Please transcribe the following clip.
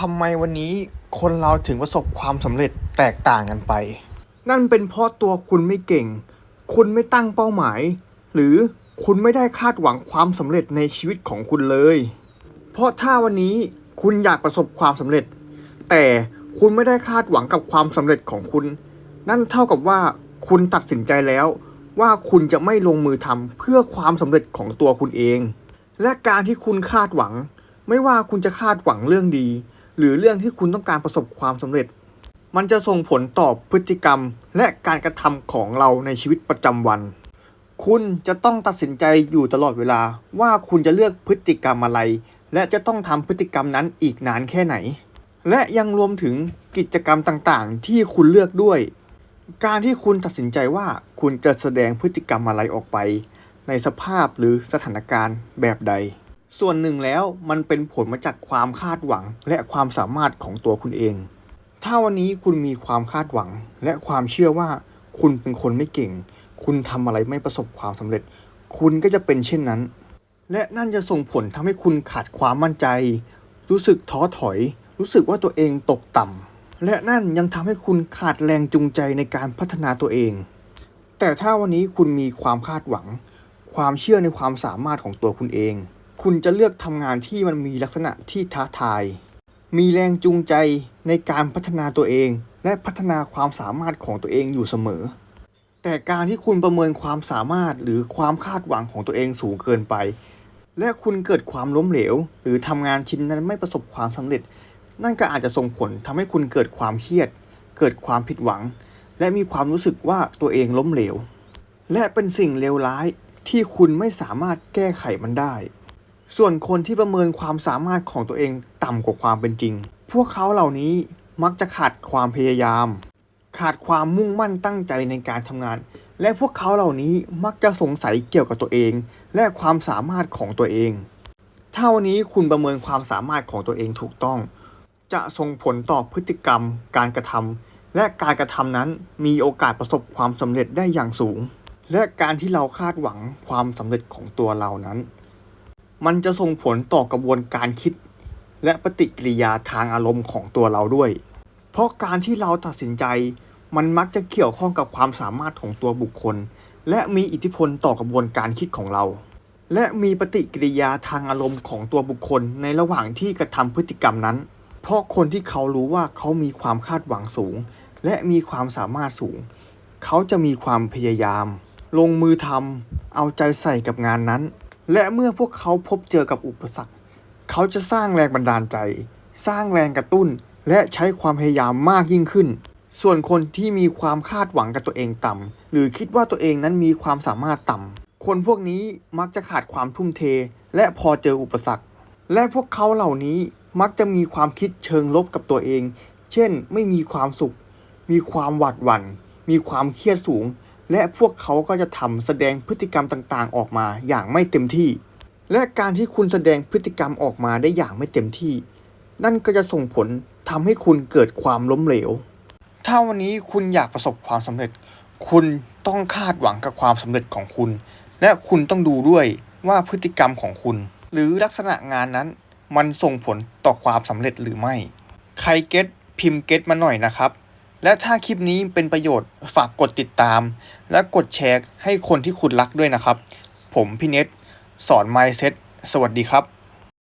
ทำไมวันนี้คนเราถึงประสบความสำเร็จแตกต่างกันไป นั่นเป็นเพราะตัวคุณไม่เก่ง คุณไม่ตั้งเป้าหมาย หรือคุณไม่ได้คาดหวังความสำเร็จในชีวิตของคุณเลย เพราะถ้าวันนี้คุณอยากประสบความสำเร็จ แต่คุณไม่ได้คาดหวังกับความสำเร็จของคุณ นั่นเท่ากับว่าคุณตัดสินใจแล้ว ว่าคุณจะไม่ลงมือทำเพื่อความสำเร็จของตัวคุณเอง และการที่คุณคาดหวัง ไม่ว่าคุณจะคาดหวังเรื่องดี หรือเรื่องที่คุณต้องการประสบความสำเร็จ มันจะส่งผลต่อพฤติกรรมและการกระทำของเราในชีวิตประจำวัน คุณจะต้องตัดสินใจอยู่ตลอดเวลาว่าคุณจะเลือกพฤติกรรมอะไร และจะต้องทำพฤติกรรมนั้นอีกนานแค่ไหน และยังรวมถึงกิจกรรมต่างๆ ที่คุณเลือกด้วย การที่คุณตัดสินใจว่าคุณจะแสดงพฤติกรรมอะไรออกไป ในสภาพหรือสถานการณ์แบบใด ส่วนหนึ่งแล้วมันเป็นผลมาจากความคาดหวังและความสามารถของตัวคุณเอง ถ้าวันนี้คุณมีความคาดหวัง และความเชื่อว่าคุณเป็นคนไม่เก่ง คุณทำอะไรไม่ประสบความสำเร็จ คุณก็จะเป็นเช่นนั้น และนั่นจะส่งผลทำให้คุณขาดความมั่นใจ รู้สึกท้อถอย รู้สึกว่าตัวเองตกต่ำและนั่นยังทำให้คุณขาดแรงจูงใจในการพัฒนาตัวเอง แต่ถ้าวันนี้คุณมีความคาดหวัง ความเชื่อในความสามารถของตัวคุณเอง คุณจะเลือกทำงานที่มันมีลักษณะที่ท้าทาย มีแรงจูงใจในการพัฒนาตัวเอง และพัฒนาความสามารถของตัวเองอยู่เสมอ แต่การที่คุณประเมินความสามารถหรือความคาดหวังของตัวเองสูงเกินไป และคุณเกิดความล้มเหลว หรือทำงานชิ้นนั้นไม่ประสบความสำเร็จ นั่นก็อาจจะส่งผลทำให้คุณเกิดความเครียด เกิดความผิดหวัง และมีความรู้สึกว่าตัวเองล้มเหลว และเป็นสิ่งเลวร้ายที่คุณไม่สามารถแก้ไขมันได้ ส่วนคนที่ประเมินความสามารถของตัวเองต่ำกว่าความเป็นจริง พวกเขาเหล่านี้มักจะขาดความพยายาม ขาดความมุ่งมั่นตั้งใจในการทำงาน และพวกเขาเหล่านี้มักจะสงสัยเกี่ยวกับตัวเอง และความสามารถของตัวเอง ถ้าวันนี้คุณประเมินความสามารถของตัวเองถูกต้อง จะส่งผลต่อพฤติกรรม การกระทำและการกระทำนั้นมีโอกาสประสบความสำเร็จได้อย่างสูง และการที่เราคาดหวังความสำเร็จของตัวเรานั้น มันจะส่งผลต่อกระบวนการคิด และปฏิกิริยาทางอารมณ์ของตัวเราด้วย เพราะการที่เราตัดสินใจ มันมักจะเกี่ยวข้องกับความสามารถของตัวบุคคล และมีอิทธิพลต่อกระบวนการคิดของเรา และมีปฏิกิริยาทางอารมณ์ของตัวบุคคลในระหว่างที่กระทำพฤติกรรมนั้น เพราะคนที่เขารู้ว่าเขามีความคาดหวังสูง และมีความสามารถสูง เขาจะมีความพยายาม ลงมือทำเอาใจใส่กับงานนั้น และเมื่อพวกเขาพบเจอกับอุปสรรค เขาจะสร้างแรงบันดาลใจ สร้างแรงกระตุ้น และใช้ความพยายามมากยิ่งขึ้น ส่วนคนที่มีความคาดหวังกับตัวเองต่ำ หรือคิดว่าตัวเองนั้นมีความสามารถต่ำ คนพวกนี้มักจะขาดความทุ่มเท และพอเจออุปสรรค และพวกเขาเหล่านี้มักจะมีความคิดเชิงลบกับตัวเอง เช่น ไม่มีความสุข มีความหวาดหวัน่น มีความเครียดสูง และพวกเขาก็จะทำแสดงพฤติกรรมต่างๆ ออกมาอย่างไม่เต็มที่ และการที่คุณแสดงพฤติกรรมออกมาได้อย่างไม่เต็มที่ นั่นก็จะส่งผลทำให้คุณเกิดความล้มเหลว ถ้าวันนี้คุณอยากประสบความสำเร็จ คุณต้องคาดหวังกับความสำเร็จของคุณ และคุณต้องดูด้วยว่าพฤติกรรมของคุณ หรือลักษณะงานนั้น มันส่งผลต่อความสำเร็จหรือไม่ ใครเก็ตพิมพ์เก็ตมาหน่อยนะครับ และถ้าคลิปนี้เป็นประโยชน์ฝากกดติดตาม และกดแชร์ให้คนที่คุณรักด้วยนะครับ ผมพี่เน็ตสอน Mindset สวัสดีครับ